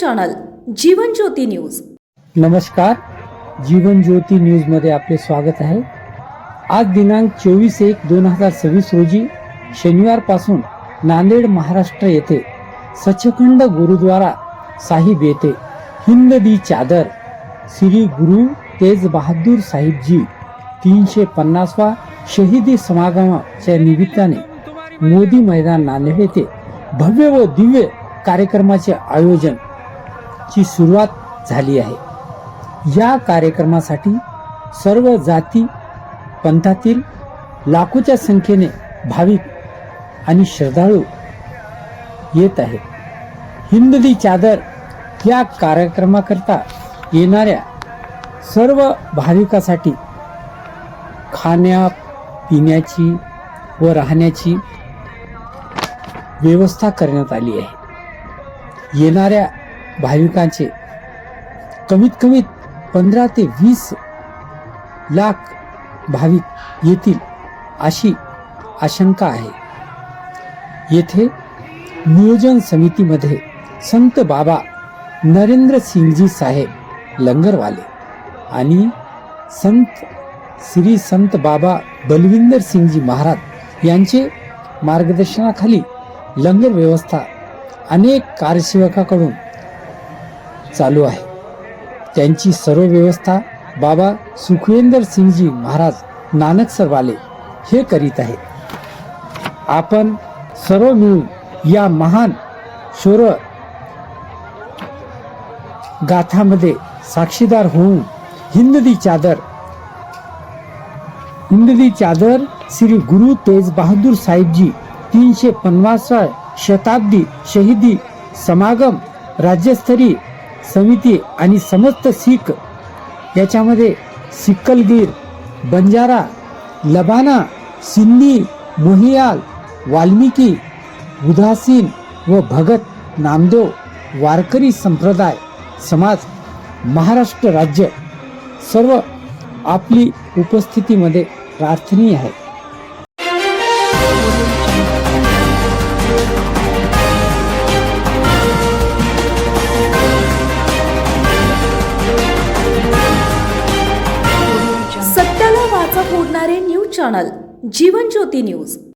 Channel Jeevan Jyoti news. नमस्कार जीवन ज्योती न्यूजमध्ये आपले स्वागत आहे. आज दिनांक चोवीस एक दोन हजार सव्वीस रोजी शनिवारपासून नांदेड महाराष्ट्र येथे सचखंड गुरुद्वारा साहिब येथे हिंद दी चादर श्री गुरु तेज बहादूर साहिबजी तीनशे पन्नासवा शहीदी समागमाच्या निमित्ताने मोदी मैदान नांदेड येथे भव्य व दिव्य कार्यक्रमाचे आयोजन ची सुरुवात झाली आहे. या कार्यक्रमासाठी सर्व जाती पंथातील लाखोच्या संख्येने भाविक आणि श्रद्धाळू येत आहेत. हिंदली चादर या कार्यक्रमाकरता येणाऱ्या सर्व भाविकासाठी खाण्या पिण्याची व राहण्याची व्यवस्था करण्यात आली आहे. येणाऱ्या भाविकांचे. कमीत कमीत पंधरा ते वीस लाख भाविक येतील अशी आशंका आहे. येथे नियोजन समितीमध्ये संत बाबा नरेंद्र सिंगजी साहेब लंगरवाले आणि संत श्री संत बाबा बलविंदर सिंगजी महाराज यांचे मार्गदर्शनाखाली लंगर व्यवस्था अनेक कार्यसेवकाकडून चालू आहे. त्यांची सर्व व्यवस्था बाबा सुखवेंदर सिंगजी महाराज नानक सरवाले हे करीत आहेत. आपण सर्व मिळून या महान शोर गाथामध्ये साक्षीदार होऊन हिंददी चादर हिंददी चादर श्री गुरु तेज बहादूर साहेबजी तीनशे पन्नासा शताब्दी शहीदी समागम राज्यस्तरीय समिती आणि समस्त सिख याच्यामध्ये सिक्कलगीर बंजारा लबाना सिंधी मोहियाल वाल्मिकी उदासीन व भगत नामदेव वारकरी संप्रदाय समाज महाराष्ट्र राज्य सर्व आपली उपस्थितीमध्ये प्रार्थनीय आहे. News channel Jeevan Jyoti news.